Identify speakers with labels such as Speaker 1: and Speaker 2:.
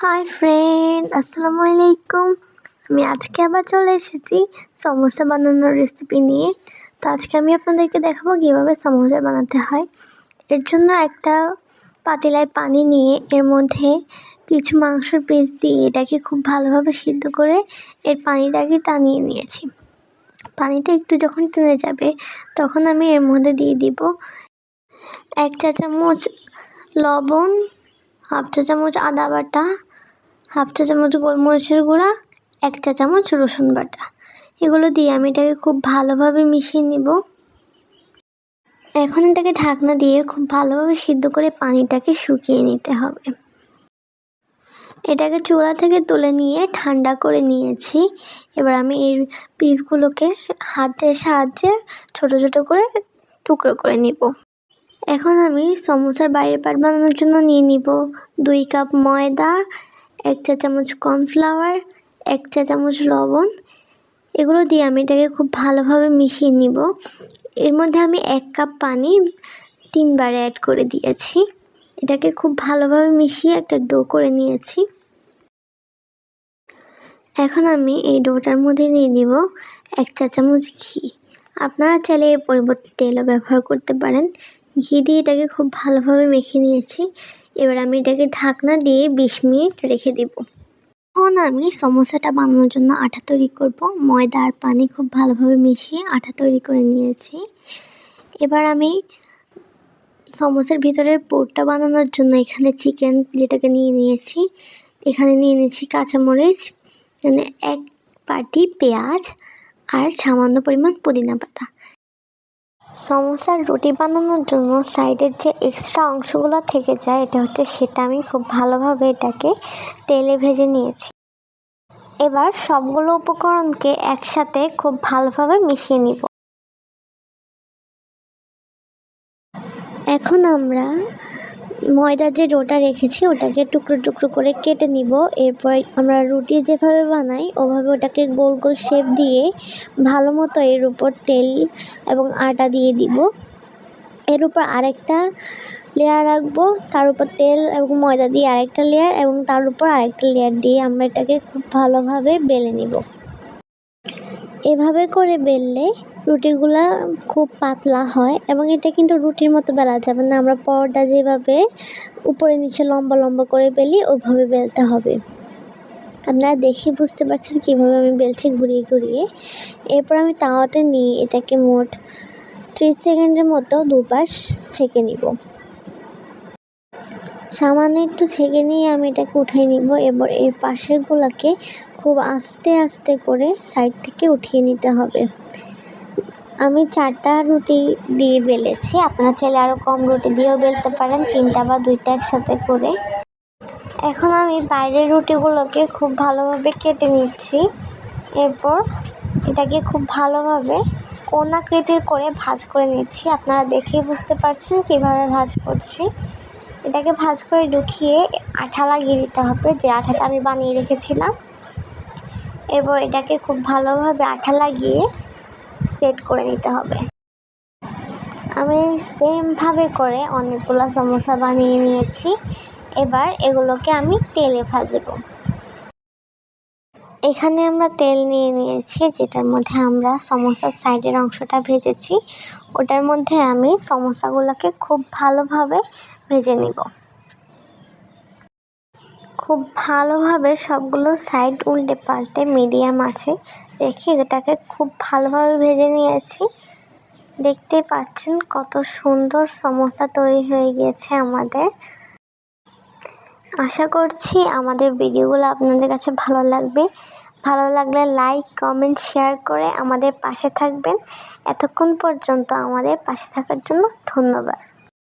Speaker 1: Hi friend আসসালামু আলাইকুম আমি আজকে আবার চলে এসেছি সমোসা বানানোর রেসিপি নিয়ে। তো আজকে আমি আপনাদেরকে দেখাবো কীভাবে সমোসা বানাতে হয়। এর জন্য একটা পাতিলায় পানি নিয়ে এর মধ্যে কিছু মাংসের পিস দিয়ে এটাকে খুব ভালোভাবে সিদ্ধ করে এর পানিটাকে টানিয়ে নিয়েছি। পানিটা একটু যখন টেনে যাবে, তখন আমি এর মধ্যে দিয়ে দিব এক চা চামচ লবণ, হাফ চা চামচ আদা বাটা হাফ চা চামচ গোলমরিচের গুঁড়া, এক চা চামচ রসুন বাটা। এগুলো দিয়ে আমি এটাকে খুব ভালোভাবে মিশিয়ে নিব। এখন এটাকে ঢাকনা দিয়ে খুব ভালোভাবে সিদ্ধ করে পানিটাকে শুকিয়ে নিতে হবে। এটাকে চুলা থেকে তুলে নিয়ে ঠান্ডা করে নিয়েছি। এবার আমি এই পিসগুলোকে হাতের সাহায্যে ছোট ছোট করে টুকরো করে নিব। এখন আমি সমোসার বাইরের পাট বানানোর জন্য নিয়ে নিব দুই কাপ ময়দা এক চা চামচ কর্নফ্লাওয়ার এক চা চামচ লবণ। এগুলো দিয়ে আমি এটাকে খুব ভালোভাবে মিশিয়ে নিব। এর মধ্যে আমি এক কাপ পানি তিনবার অ্যাড করে দিয়েছি। এটাকে খুব ভালোভাবে মিশিয়ে একটা ডো করে নিয়েছি। এখন আমি এই ডোটার মধ্যে নিয়ে দিব এক চা চামচ ঘি। আপনারা চাইলে এর পরিবর্তে তেলও ব্যবহার করতে পারেন। ঘি দিয়ে এটাকে খুব ভালোভাবে মেখে নিয়েছি। এবার আমি এটাকে ঢাকনা দিয়ে বিশ মিনিট রেখে দেব। এখন আমি সমোসাটা বানানোর জন্য আটা তৈরি করব। ময়দা আর পানি খুব ভালোভাবে মিশিয়ে আটা তৈরি করে নিয়েছি। এবার আমি সমোসার ভিতরের পোরটা বানানোর জন্য এখানে চিকেন যেটাকে নিয়ে নিয়েছি, এখানে নিয়ে নিয়েছি কাঁচামরিচ, এখানে এক পাটি পেঁয়াজ আর সামান্য পরিমাণ পুদিনা পাতা। সমোসার রুটি বানানোর জন্য সাইডের যে এক্সট্রা অংশগুলো থেকে যায়, এটা হচ্ছে সেটা আমি খুব ভালোভাবে এটাকে তেলে ভেজে নিয়েছি। এবার সবগুলো উপকরণকে একসাথে খুব ভালোভাবে মিশিয়ে নিব। এখন আমরা ময়দার যে ডোটা রেখেছি, ওটাকে টুকরো টুকরো করে কেটে নিব। এরপর আমরা রুটি যেভাবে বানাই, ওভাবে ওটাকে গোল গোল শেপ দিয়ে ভালো মতো এর উপর তেল এবং আটা দিয়ে দিব। এর উপর আরেকটা লেয়ার রাখব, তার উপর তেল এবং ময়দা দিয়ে আরেকটা লেয়ার এবং তার উপর আরেকটা লেয়ার দিয়ে আমরা এটাকে খুব ভালোভাবে বেলে নিব। এভাবে করে বেললে রুটিগুলা খুব পাতলা হয় এবং এটা কিন্তু রুটির মতো বেলা যাবে না। আমরা পরোটা যেভাবে উপরে নিচে লম্বা লম্বা করে বেলি ওইভাবে বেলতে হবে। আপনারা দেখে বুঝতে পারছেন কীভাবে আমি বেলছি ঘুরিয়ে ঘুরিয়ে। এরপর আমি তাওয়াতে নিয়ে এটাকে মোট ত্রিশ সেকেন্ডের মতো দুবার ছেঁকে নিব। সামান্য একটু ছেঁকে নিয়ে আমি এটাকে উঠিয়ে নিব। এবার এর পাশেরগুলোকে খুব আস্তে আস্তে করে সাইড থেকে উঠিয়ে নিতে হবে। আমি চারটা রুটি দিয়ে বেলেছি। আপনারা চাইলে আরও কম রুটি দিয়েও বেলতে পারেন, তিনটা বা দুইটা একসাথে করে। এখন আমি বাইরের রুটিগুলোকে খুব ভালোভাবে কেটে নিচ্ছি। এরপর এটাকে খুব ভালোভাবে কোনাকৃতির করে ভাজ করে নিচ্ছি। আপনারা দেখেই বুঝতে পারছেন কীভাবে ভাজ করছি। এটাকে ভাজ করে ঢুকিয়ে আঠা লাগিয়ে দিতে হবে, যে আঠাটা আমি বানিয়ে রেখেছিলাম। এরপর এটাকে খুব ভালোভাবে আঠা লাগিয়ে সেট করে নিতে হবে। আমি সেমভাবে করে অনেকগুলো সমোসা বানিয়ে নিয়েছি। এবার এগুলোকে আমি তেলে ভাজবো। এখানে আমরা তেল নিয়ে নিয়েছি, যেটার মধ্যে আমরা সমোসার সাইডের অংশটা ভেজেছি। ওটার মধ্যে আমি সমোসাগুলোকে খুব ভালোভাবে ভেজে নিব। খুব ভালোভাবে সবগুলো সাইড উল্টে পাল্টে মিডিয়াম আছে রেখে এটাকে খুব ভালোভাবে ভেজে নিয়েছি। দেখতেই পাচ্ছেন কত সুন্দর সমোসা তৈরি হয়ে গিয়েছে আমাদের। আশা করছি আমাদের ভিডিওগুলো আপনাদের কাছে ভালো লাগবে। ভালো লাগলে লাইক, কমেন্ট, শেয়ার করে আমাদের পাশে থাকবেন। এতক্ষণ পর্যন্ত আমাদের পাশে থাকার জন্য ধন্যবাদ।